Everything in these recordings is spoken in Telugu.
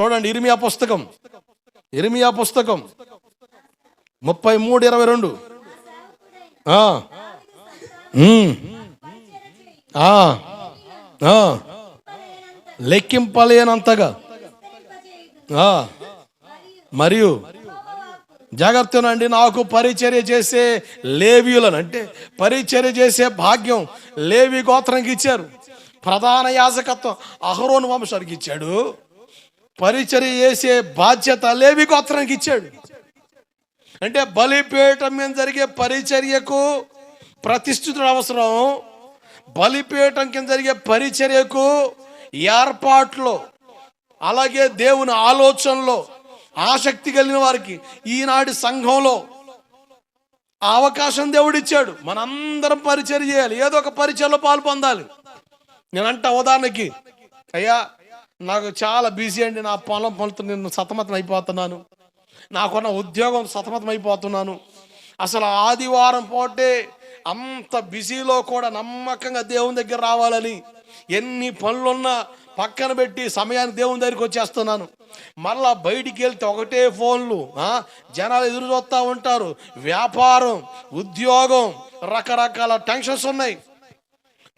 చూడండి ఇరిమియా పుస్తకం. ఇరిమియా పుస్తకం. ముప్పై మూడు ఇరవై రెండు. లెక్కింపలేనంతగా. మరియు జాగ్రత్తనండి నాకు పరిచర్య చేసే లేవీయులను అంటే పరిచర్య చేసే భాగ్యం లేవి గోత్రానికి ఇచ్చారు. ప్రధాన యాజకత్వం అహరోను వంశానికి ఇచ్చాడు. పరిచర్య చేసే బాధ్యత లేవి గోత్రానికి ఇచ్చాడు. అంటే బలిపీఠం మీద జరిగే పరిచర్యకు ప్రతిష్ఠితుడు అవసరం. బలిపీఠం కింద జరిగే పరిచర్యకు ఏర్పాట్లో అలాగే దేవుని ఆలోచనలో ఆసక్తి కలిగిన వారికి ఈనాటి సంఘంలో ఆ అవకాశం దేవుడిచ్చాడు మనందరం పరిచయం చేయాలి. ఏదో ఒక పరిచయంలో పాలు పొందాలి. నేనంట ఉదాహరణకి అయ్యా నాకు చాలా బిజీ అండి. నా పొలం పనులతో నేను సతమతం అయిపోతున్నాను. నాకున్న ఉద్యోగం సతమతం అయిపోతున్నాను. అసలు ఆదివారం పోటే అంత బిజీలో కూడా నమ్మకంగా దేవుని దగ్గర రావాలని ఎన్ని పనులున్నా పక్కన పెట్టి సమయానికి దేవుని దగ్గరికి వచ్చేస్తున్నాను. మళ్ళా బయటికి వెళ్తే ఒకటే ఫోన్లు జనాలు ఎదురు చూస్తూ ఉంటారు. వ్యాపారం ఉద్యోగం రకరకాల టెన్షన్స్ ఉన్నాయి.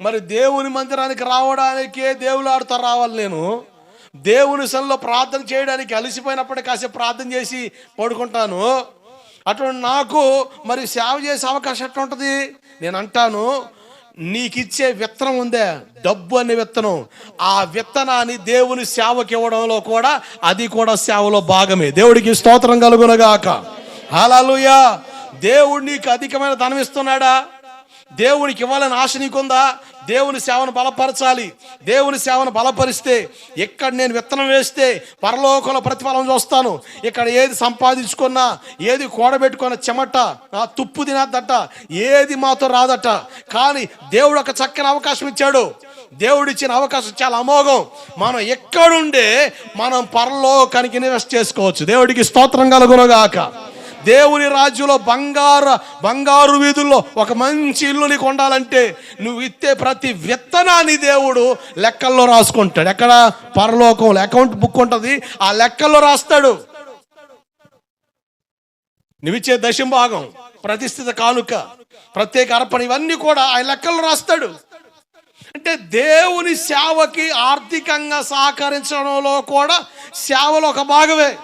మరి దేవుని మందిరానికి రావడానికే దేవుడు రావాలి నేను. దేవుని సన్నిలో ప్రార్థన చేయడానికి అలసిపోయినప్పుడు కాసేపు ప్రార్థన చేసి పడుకుంటాను. అటువంటి నాకు మరి సేవ చేసే అవకాశం ఎట్లా ఉంటుంది నేను అంటాను నీకిచ్చే విత్తనం ఉందే డబ్బు అనే విత్తనం. ఆ విత్తనాన్ని దేవుని సేవకి ఇవ్వడంలో కూడా అది కూడా సేవలో భాగమే. దేవుడికి స్తోత్రం కలుగునగాక. హల్లెలూయా. దేవుడు నీకు అధికమైన ధనం ఇస్తున్నాడా? దేవునికి ఇవ్వాలని ఆశ నీకుందా? దేవుని సేవను బలపరచాలి. దేవుని సేవను బలపరిస్తే ఇక్కడ నేను విత్తనం వేస్తే పరలోకంలో ప్రతిఫలం చూస్తాను. ఇక్కడ ఏది సంపాదించుకున్నా ఏది కూడబెట్టుకున్న చెమట ఆ తుప్పు తినద్దట ఏది మాతో రాదట. కానీ దేవుడు ఒక చక్కని అవకాశం ఇచ్చాడు. దేవుడు ఇచ్చిన అవకాశం చాలా అమోఘం. మనం ఎక్కడుండే మనం పరలోకానికి ఇన్వెస్ట్ చేసుకోవచ్చు. దేవుడికి స్తోత్రం కలుగునగాక. దేవుని రాజ్యంలో బంగారు బంగారు వీధుల్లో ఒక మంచి ఇల్లు నీకు ఉండాలంటే నువ్వు ఇత్తే ప్రతి విత్తనాన్ని దేవుడు లెక్కల్లో రాసుకుంటాడు. ఎక్కడ? పరలోకంలో. అకౌంట్ బుక్ ఉంటుంది. ఆ లెక్కల్లో రాస్తాడు. నువ్విచ్చే దశం భాగం ప్రతిష్ఠిత కానుక ప్రత్యేక అర్పణ ఇవన్నీ కూడా ఆ లెక్కలు రాస్తాడు. అంటే దేవుని సేవకి ఆర్థికంగా సహకరించడంలో కూడా సేవలో ఒక భాగమే.